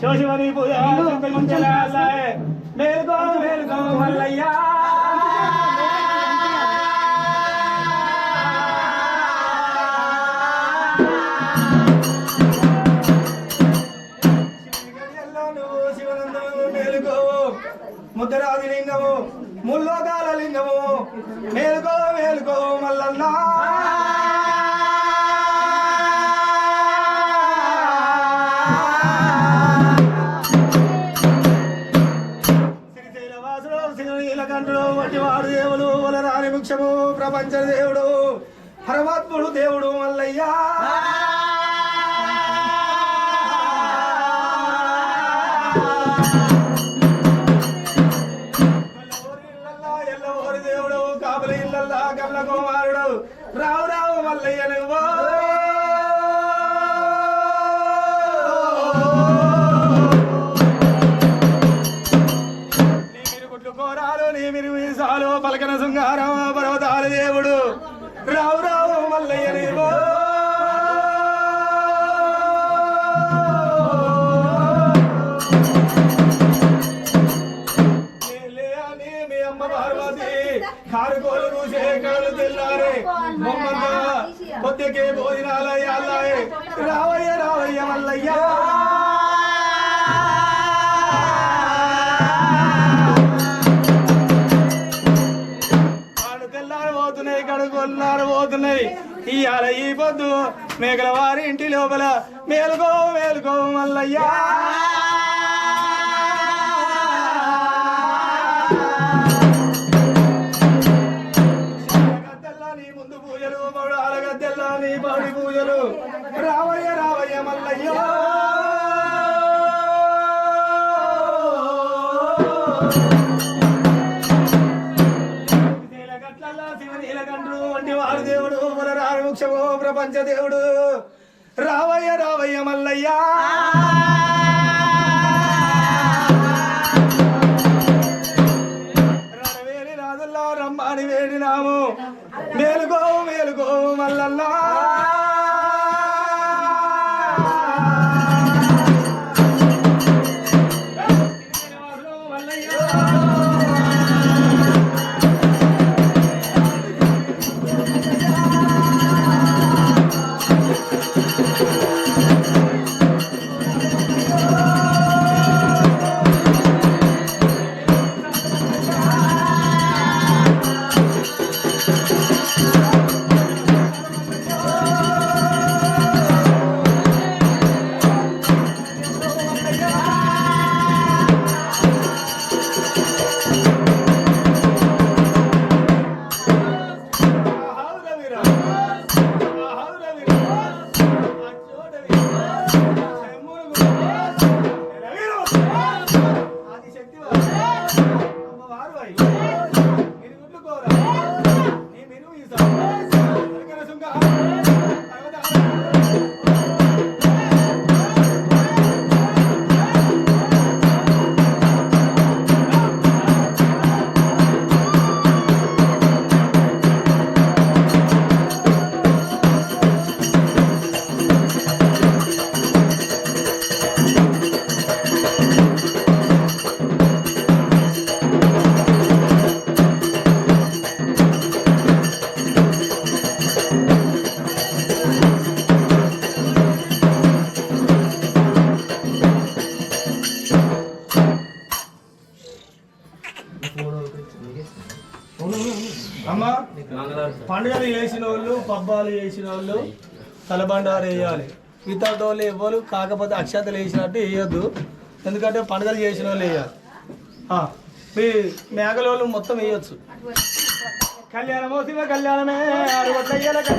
శివశివని పూజ మేలుకో మేలుకో మల్లయ్యా ముద్దరాది లింగము ముల్లోకాల లింగము మేలుకో మేలుకో మల్లన్నా. శ్రీశైలవాసుడు వంటి వాడు దేవుడు వలరాని ముఖ్యము ప్రపంచ దేవుడు పరమాత్ముడు దేవుడు మల్లయ్యా. ఎల్లవోరి దేవుడు కాపుల ఇల్లల్లా కమల కుమారుడు. రావు రావు మల్లయ్య నువ్వు. పలకన శృంగారం పర్వతాల దేవుడు రావు రావు మల్లయ్య నీవు. అని మీ అమ్మ పార్వతి కారుకోలు కూసే కాళ్ళు తెల్లారే. బొమ్మంత పొద్దుకే భోజనాల రావయ్య రావయ్య మల్లయ్య. పోతున్నాయి ఇవాళ ఈ పొద్దు మేకల వారి ఇంటి లోపల. మేలుకో మేలుకో మల్లయ్యా. గద్దెల్లా ముందు పూజలు పౌడు అలగద్దెల్లా నీ పౌడి పూజలు. రావయ్య రావయ్య మల్లయ్య. నీలగట్లల్లా వంటి వాడు దేవుడు వరరారు ప్రపంచ దేవుడు. రావయ్య రావయ్య మల్లయ్యా. పండుగలు చేసిన వాళ్ళు పబ్బాలు చేసిన వాళ్ళు తలబండారు వేయాలి. మిగతా వాళ్ళు ఇవ్వరు కాకపోతే అక్షతలు వేసినట్టు వేయొద్దు. ఎందుకంటే పండుగలు చేసిన వాళ్ళు వేయాలి మీ మేకలోళ్ళు మొత్తం వేయొచ్చు. కళ్యాణమో శివ కళ్యాణమే అరవై కళ్యాణమే